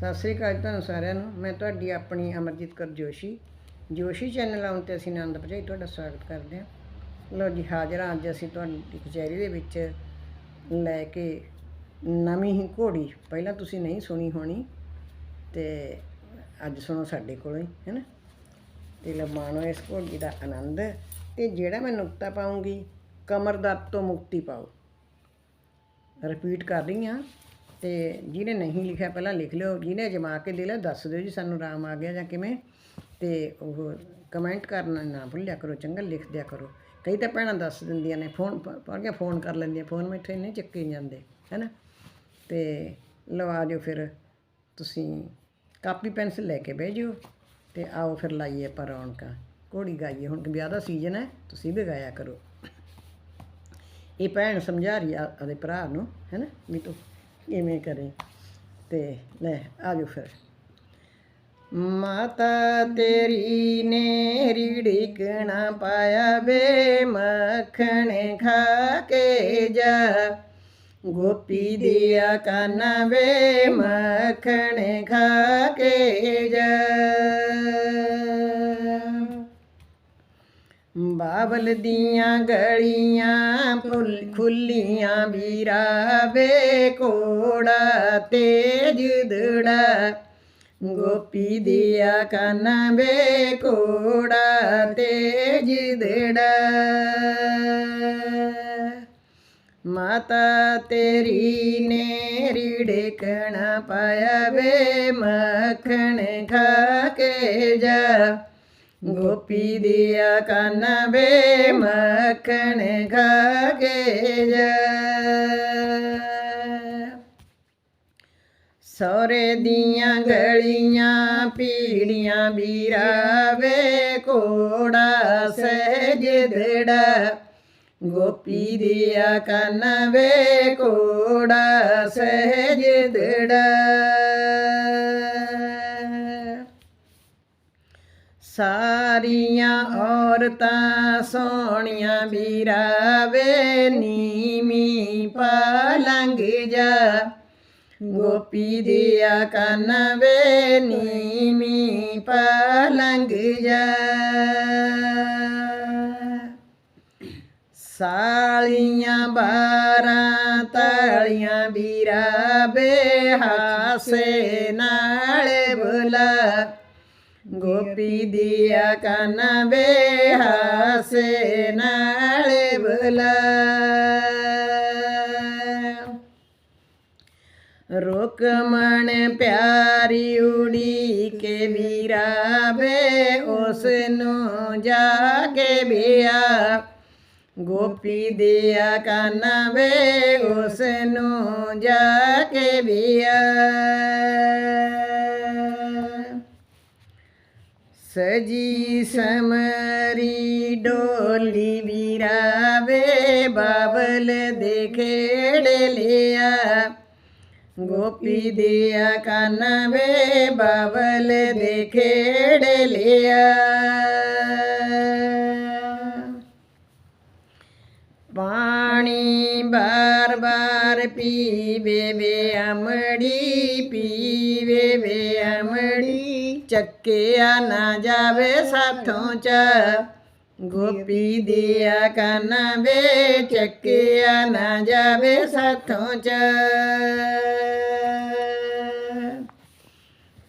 ਸਤਿ ਸ੍ਰੀ ਅਕਾਲ ਤੁਹਾਨੂੰ ਸਾਰਿਆਂ ਨੂੰ। ਮੈਂ ਤੁਹਾਡੀ ਆਪਣੀ ਅਮਰਜੀਤ ਕੌਰ ਜੋਸ਼ੀ। ਜੋਸ਼ੀ ਚੈਨਲ ਆਉਣ ਤੇ ਅਸੀਂ ਆਨੰਦ ਭਜਾਈ ਤੁਹਾਡਾ ਸਵਾਗਤ ਕਰਦੇ ਹਾਂ। ਲੋ ਜੀ, ਹਾਜ਼ਰ ਹਾਂ ਅੱਜ ਅਸੀਂ ਤੁਹਾਡੀ ਕਚਹਿਰੀ ਦੇ ਵਿੱਚ ਲੈ ਕੇ ਨਵੀਂ ਹੀ ਘੋੜੀ। ਪਹਿਲਾਂ ਤੁਸੀਂ ਨਹੀਂ ਸੁਣੀ ਹੋਣੀ ਤੇ ਅੱਜ ਸੁਣੋ ਸਾਡੇ ਕੋਲੋਂ ਹੀ ਹੈਨਾ ਤੇ ਲਓ ਮਾਣੋ, ਇਸ ਘੋੜੀ ਦਾ ਆਨੰਦ। ਤੇ ਜਿਹੜਾ ਮੈਂ ਨੁਕਤਾ ਪਾਉਂਗੀ, ਕਮਰ ਦਰਦ ਤੋਂ ਮੁਕਤੀ ਪਾਓ। ਰਿਪੀਟ ਕਰ ਰਹੀ ਹਾਂ। ਤੇ ਜਿਹਨੇ ਨਹੀਂ ਲਿਖਿਆ ਪਹਿਲਾਂ ਲਿਖ ਲਿਓ, ਜਿਹਨੇ ਜਮਾ ਕੇ ਦੇ ਲਿਆ, ਦੱਸ ਦਿਓ ਜੀ ਸਾਨੂੰ ਆਰਾਮ ਆ ਗਿਆ ਜਾਂ ਕਿਵੇਂ। ਤੇ ਉਹ ਕਮੈਂਟ ਕਰਨਾ ਨਾ ਭੁੱਲਿਆ ਕਰੋ, ਚੰਗਾ ਲਿਖ ਦਿਆ ਕਰੋ। ਕਈ ਤਾਂ ਭੈਣਾਂ ਦੱਸ ਦਿੰਦੀਆਂ ਨੇ ਫੋਨ ਪੜ ਕੇ ਫੋਨ ਕਰ ਲੈਂਦੀਆਂ ਫੋਨ ਮੈਥੇ ਨਹੀਂ ਚੱਕੇ ਜਾਂਦੇ, ਹੈਨਾ। ਤੇ ਲਵਾ ਦਿਓ ਫਿਰ, ਤੁਸੀਂ ਕਾਪੀ ਪੈਨਸਿਲ ਲੈ ਕੇ ਬਹਿ ਜਿਓ ਤੇ ਆਓ ਫਿਰ ਲਾਈਏ ਆਪਾਂ ਰੌਣਕਾਂ। ਘੋੜੀ ਗਾਈਏ, ਹੁਣ ਵਿਆਹ ਦਾ ਸੀਜ਼ਨ ਹੈ, ਤੁਸੀਂ ਵੀ ਗਾਇਆ ਕਰੋ। ਇਹ ਭੈਣ ਸਮਝਾ ਰਹੀ ਆ ਉਹਦੇ ਭਰਾ ਨੂੰ, ਹੈਨਾ, ਵੀ ਤੂੰ ਕਿਵੇਂ ਕਰੇ। ਤੇ ਲੈ, ਆ ਫਿਰ। ਮਾਤਾ ਤੇਰੀ ਨੇ ਰੀੜਿਕਣਾ ਪਾਇਆ ਵੇ, ਮੱਖਣ ਖਾ ਕੇ ਜਾ। ਗੋਪੀ ਦਿਆ ਕਾਨਾ ਵੇ, ਮੱਖਣ ਖਾ ਕੇ ਜਾ। ਬਾਬਲ ਦੀਆਂ ਗਲੀਆਂ, ਫੁੱਲ- ਖੁੱਲੀਆਂ ਵੀਰਾ ਵੇ ਕੋੜਾ ਤੇਜ ਦੜਾ। ਗੋਪੀ ਦਿਆ ਕੰਨ ਵੇ ਕੋੜਾ ਤੇਜ ਦੜਾ। ਮਾਤਾ ਤੇਰੀ ਨੇ ਰੀੜਕਣਾ ਪਾਇਆ ਵੇ ਮੱਖਣ ਖਾ ਕੇ ਜਾ। ਗੋਪੀ ਦਿਆ ਕੰਨ ਵੇ ਮੱਖਣ ਖਾ ਕੇ ਸੋਰੇ ਦੀਆਂ ਗਲੀਆਂ ਪੀੜੀਆਂ ਵੀਰਾ ਵੇ ਕੋੜਾ ਸਹਿਜ ਗੋਪੀ ਦਿਆ ਕੰਨ ਵੇ ਕੋੜਾ ਸਹਿਜ ਸਾਰੀਆਂ ਔਰਤਾਂ ਸੋਹਣੀਆਂ ਵੀਰਾ ਵੇ ਨੀਮੀ ਪਲੰਗ ਜਾ। ਗੋਪੀ ਦਿਆ ਕੰਨ ਵੇ ਨੀਮੀ ਪਲੰਗ ਜਾ। ਸਾਲੀਆਂ ਬਾਰਾਂ ਤਾਲੀਆਂ ਵੀਰਾ ਵੇ ਹਾਸੇ ਗੋਪੀ ਦਿਆ ਕੰਨ ਵੇ ਹਾਸੇ ਨਾਲ ਬੁਲਾ। ਰੁਕਮਣ ਪਿਆਰੀ ਉੜੀ ਕੇ ਵੀਰਾ ਵੇ ਉਸ ਨੂੰ ਜਾ ਕੇ ਬਿਆ ਗੋਪੀ ਦਿਆ ਕੰਨ ਵੇ ਉਸ ਨੂੰ ਜਾ ਕੇ ਬਿਆ ਸਜੀ ਸਮਰੀ ਡੋਲੀ ਵੀਰਾ ਵੇ ਬਾਬਲ ਦੇ ਖੇੜ ਲਿਆ। ਗੋਪੀ ਦਿਆ ਕੰਨ ਵੇ ਬਾਬਲ ਦੇ ਖੇੜ ਲਿਆ। ਚੱਕਿਆ ਨਾ ਜਾਵੇ ਸਾਥੋਂ ਚ। ਗੋਪੀ ਦਿਆ ਕੰਨ ਵੇ ਚੱਕਿਆ ਨਾ ਜਾਵੇ ਸਾਥੋਂ ਚ।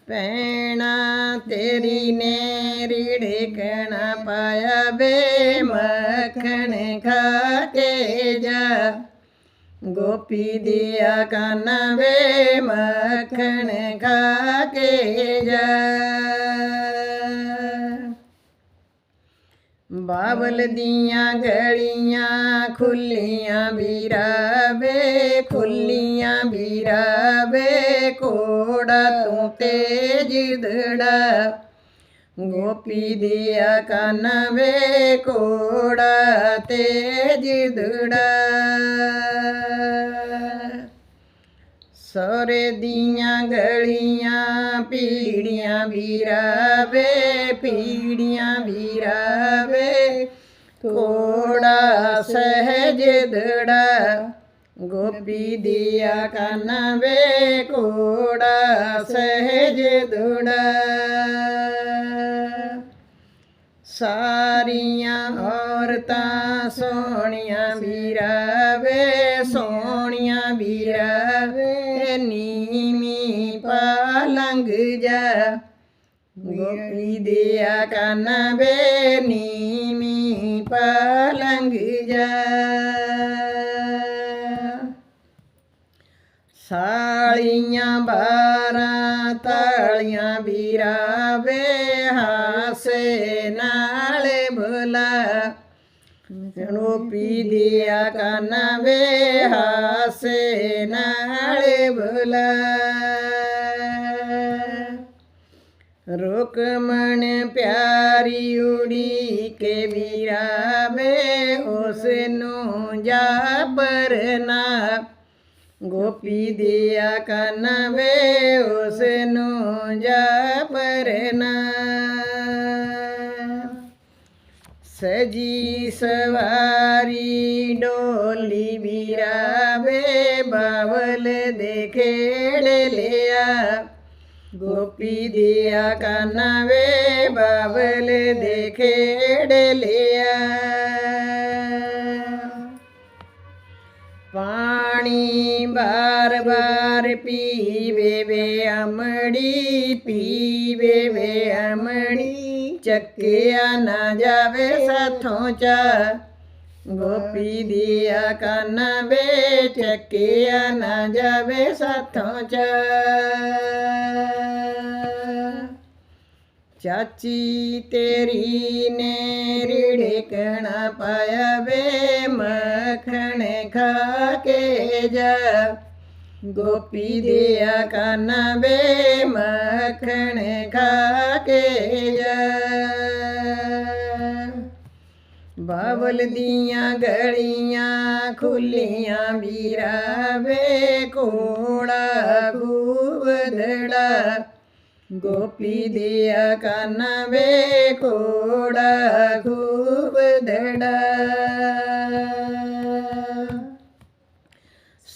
ਪੈਣਾ ਤੇਰੀ ਨੇ ਰੀੜਕਣਾ ਪਾਇਆ ਬੇ ਮੱਖਣ ਖਾ ਕੇ ਜਾ। ਗੋਪੀ ਦਿਆ ਕੰਨ ਵੇ ਮੱਖਣ ਖਾ ਕੇ ਜਾ। ਬਾਬਲ ਦੀਆਂ ਗਲੀਆਂ ਖੁੱਲੀਆਂ ਵੀਰਾ ਵੇ, ਖੁੱਲੀਆਂ ਵੀਰਾ ਵੇ ਕੋੜਾ ਤੂੰ ਤੇਜ ਦੜਾ। ਗੋਪੀ ਦਿਆ ਕੰਨ ਵੇ ਕੋੜਾ ਤੇਜ ਦੜਾ। ਸੋਰੇ ਦੀਆਂ ਗਲੀਆਂ, ਪੀੜੀਆਂ ਵੀਰਾ ਵੇ ਪੀੜੀਆਂ ਵੀਰਾ ਵੇ ਕੋੜਾ ਸਹਿਜ ਦੜਾ, ਗੋਪੀ ਦੀਆ ਕੰਨ ਵੇ। ਕੋੜਾ ਸਹਿਜ ਦੁੜਾ। ਸਾਰੀਆਂ ਔਰਤਾਂ ਸੋਹਣੀਆਂ ਵੀਰਾ ਵੇ ਸੋਹਣੀਆਂ ਵੀਰਾ ਵੇ ਨੀਮੀ ਪਾਲੰਗ ਜਾ। ਗੋਪੀ ਦਿਆ ਕੰਨ ਵੇ ਨੀਮੀ ਪਾਲੰਗ ਸਾਲੀਆਂ ਬਾਰਾਂ ਤਾਲੀਆਂ ਵੀਰਾ ਵੇ ਗੋਪੀ ਦਿਆ ਕੰਨ ਵੇ ਹਾਸੇ ਨਾਲ ਭੁਲਾ ਰੁਕਮਣ ਪਿਆਰੀ ਉੜੀ ਕੇ ਵੀਰਾ ਵੇ ਉਸ ਨੂੰ ਜਾ ਪਰਨਾ ਗੋਪੀ ਦਿਆ ਕੰਨ ਵੇ ਉਸ ਨੂੰ ਜਾ ਪਰਨਾ ਸਜੀ ਸਵਾਰੀ ਡੋਲੀ ਵੀਰਾ ਵੇ ਬਾਵਲ ਦੇ ਖੇੜ ਲਿਆ। ਗੋਪੀ ਦਿਆ ਕੰਨ ਵੇ ਬਾਵਲ ਦੇ ਖੇੜ ਲਿਆ। ਪਾਣੀ ਬਾਰ ਬਾਰ ਪੀਵੇ ਵੇ ਚੱਕਿਆ ਨਾ ਜਾਵੇ ਸਾਥੋਂ ਚਾ ਗੋਪੀ ਦੀਆ ਕੰਨ ਵੇ ਚੱਕਿਆ ਨਾ ਜਾਵੇ ਸਾਥੋਂ ਚਾ ਚਾਚੀ ਤੇਰੀ ਨੇ ਰਿੜਕਣਾ ਪਾਇਆ ਵੇ, ਮੱਖਣ ਖਾ ਕੇ ਜਾ। ਗੋਪੀ ਦਿਆ ਕੰਨ ਵੇ ਮੱਖਣ ਖਾ ਕੇ ਜਾ। ਬਾਬਲ ਦੀਆਂ ਗਲੀਆਂ ਖੁੱਲੀਆਂ ਵੀਰਾ ਵੇ ਕੋੜਾ ਗੂਵਦੜਾ ਗੋਪੀ ਦਿਆ ਕੰਨ ਵੇ ਕੋੜਾ ਗੂਵਦੜਾ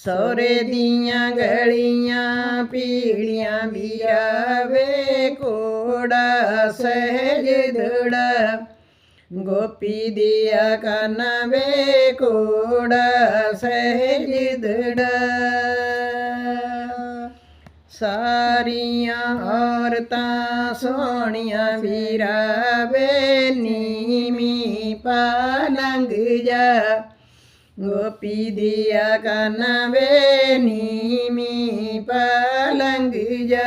ਸੋਰੇ ਦੀਆਂ ਗਲੀਆਂ ਪੀੜੀਆਂ ਵੀਰਾ ਵੇ ਕੋੜਾ ਸਹਿਜ ਦੜਾ ਗੋਪੀ ਦਿਆ ਕੰਨ ਵੇ ਕੋੜਾ ਸਹਿਜ ਦੜਾ ਸਾਰੀਆਂ ਔਰਤਾਂ ਸੋਹਣੀਆਂ ਵੀਰਾ ਵੇ ਨੀਮੀ ਪਾਲੰਗ ਜਾ। ਗੋਪੀ ਦਿਆ ਕੰਨ ਵੇ ਨੀਮੀ ਪਾਲੰਗ ਜਾ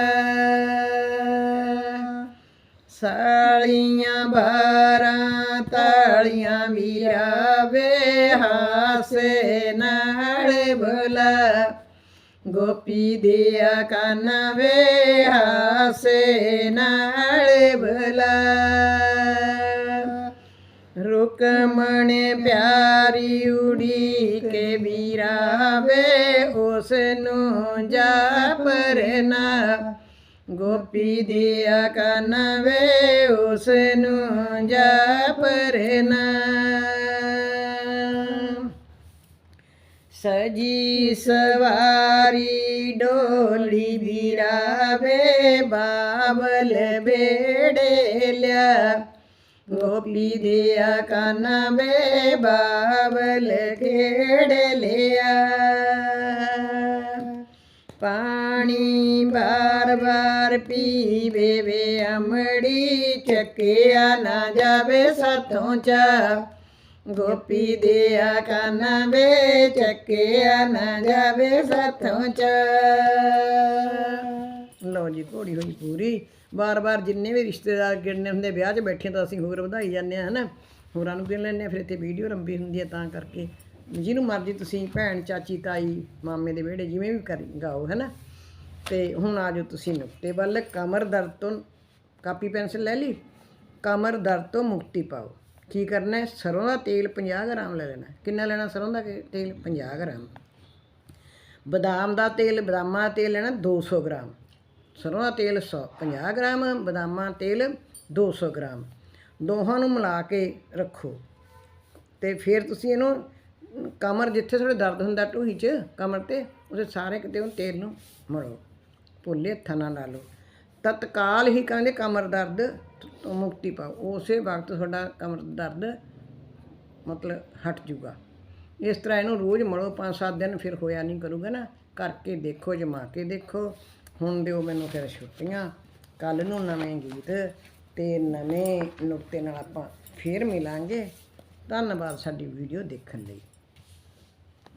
ਸਾਲੀਆਂ ਬਾਰਾਂ ਤਾਲੀਆਂ ਵੀਰਾ ਵੇ ਹਾਸੇ ਨਾਲ ਭੁਲਾ ਗੋਪੀ ਦਿਆ ਕੰਨ ਵੇ ਹਾਸੇ ਨਾਲ ਭੁਲਾ ਰੁਕਮਣ ਪਿਆਰੀ ਉੜੀ ਕੇ ਵੀਰਾ ਵੇ ਉਸ ਨੂੰ ਜਾ ਪਰਨਾ ਗੋਪੀ ਦਿਆ ਕੰਨ ਵੇ ਉਸ ਨੂੰ ਜਾ ਪਰਨਾ ਸਜੀ ਸਵਾਰੀ ਡੋਲੀ ਵੀਰਾ ਵੇ ਬਾਬਲ ਬੇੜੇ ਲਿਆ। ਗੋਪੀ ਦਿਆ ਕੰਨ ਵੇ ਬਾਬਲ ਖੇੜ ਲਿਆ? ਪਾਣੀ ਬਾਰ ਬਾਰ ਪੀਵੇ ਵੇ, ਅਮੜੀ ਚੱਕਿਆ ਨਾ ਜਾਵੇ ਸਾਥੋਂ ਚਾ ਗੋਪੀ ਦਿਆ ਕੰਨ ਵੇ ਚੱਕਿਆ ਨਾ ਜਾਵੇ ਸਾਥੋਂ ਚਾ ਲਓ ਜੀ, ਘੋੜੀ ਹੋਈ ਪੂਰੀ। ਵਾਰ ਵਾਰ ਜਿੰਨੇ ਵੀ ਰਿਸ਼ਤੇਦਾਰ ਗਿਣਨੇ ਹੁੰਦੇ, ਵਿਆਹ 'ਚ ਬੈਠੇ ਤਾਂ ਅਸੀਂ ਹੋਰ ਵਧਾਈ ਜਾਂਦੇ ਆ ਹਨਾ? ਹੋਰਾਂ ਨੂੰ ਗਿਣ ਲੈਂਦੇ ਹਾਂ, ਫਿਰ ਇੱਥੇ ਵੀਡੀਓ ਲੰਬੀ ਹੁੰਦੀ ਹੈ, ਤਾਂ ਕਰਕੇ। ਜਿਹਨੂੰ ਮਰਜ਼ੀ ਤੁਸੀਂ ਭੈਣ, ਚਾਚੀ, ਤਾਈ, ਮਾਮੇ ਦੇ ਵਿਹੜੇ ਜਿਵੇਂ ਵੀ ਕਰ, ਗਾਓ, ਹਨਾ? ਤੇ ਹੁਣ ਆ ਜਾਓ ਤੁਸੀਂ ਨੁਕਤੇ ਵੱਲ। ਕਮਰ ਦਰਦ ਤੋਂ ਕਾਪੀ ਪੈਨਸਲ ਲੈ ਲਈ। ਕਮਰ ਦਰਦ ਤੋਂ ਮੁਕਤੀ ਪਾਓ। ਕੀ ਕਰਨਾ ਹੈ? ਸਰੋਂ ਦਾ ਤੇਲ 50 ਗ੍ਰਾਮ ਲੈ ਲੈਣਾ ਕਿੰਨਾ ਲੈਣਾ ਸਰੋਂ ਦਾ ਤੇਲ? 50 ਗ੍ਰਾਮ। ਬਦਾਮ ਦਾ ਤੇਲ, ਬਦਾਮਾਂ ਦਾ ਤੇਲ ਲੈਣਾ 200 ਗ੍ਰਾਮ। ਸਰੋਂ ਦਾ ਤੇਲ 100 50 ਗ੍ਰਾਮ, ਬਦਾਮਾਂ ਤੇਲ 200 ਗ੍ਰਾਮ। ਦੋਹਾਂ ਨੂੰ ਮਿਲਾ ਕੇ ਰੱਖੋ। ਤੇ ਫਿਰ ਤੁਸੀਂ ਇਹਨੂੰ ਕਮਰ ਜਿੱਥੇ ਥੋੜੇ ਦਰਦ ਹੁੰਦਾ ਢੂਹੀ 'ਚ, ਕਮਰ ਤੇ, ਉਹਦੇ ਸਾਰੇ ਕਿਤੇ ਉਹ ਤੇਲ ਨੂੰ ਮੜੋ ਭੁੱਲੇ ਹੱਥਾਂ ਨਾਲ ਲਾ ਲਓ। ਤਤਕਾਲ ਹੀ ਕਹਿੰਦੇ ਕਮਰ ਦਰਦ ਤੋਂ ਮੁਕਤੀ ਪਾਓ। ਉਸੇ ਵਕਤ ਤੁਹਾਡਾ ਕਮਰ ਦਰਦ ਮਤਲਬ ਹਟ ਜੂਗਾ। ਇਸ ਤਰ੍ਹਾਂ ਇਹਨੂੰ ਰੋਜ਼ ਮੜੋ ਪੰਜ ਸੱਤ ਦਿਨ ਫਿਰ ਹੋਇਆ ਨਹੀਂ ਕਰੂਗਾ ਨਾ। ਕਰਕੇ ਦੇਖੋ, ਜਮਾ ਕੇ ਦੇਖੋ। ਹੁਣ ਦਿਓ ਮੈਨੂੰ ਫਿਰ ਛੁੱਟੀਆਂ ਕੱਲ ਨੂੰ ਨਵੇਂ ਗੀਤ ਤੇ ਨਵੇਂ ਨੁਕਤੇ ਨਾਲ ਆਪਾਂ ਫੇਰ ਮਿਲਾਂਗੇ। ਧੰਨਵਾਦ ਸਾਡੀ ਵੀਡੀਓ ਦੇਖਣ ਲਈ।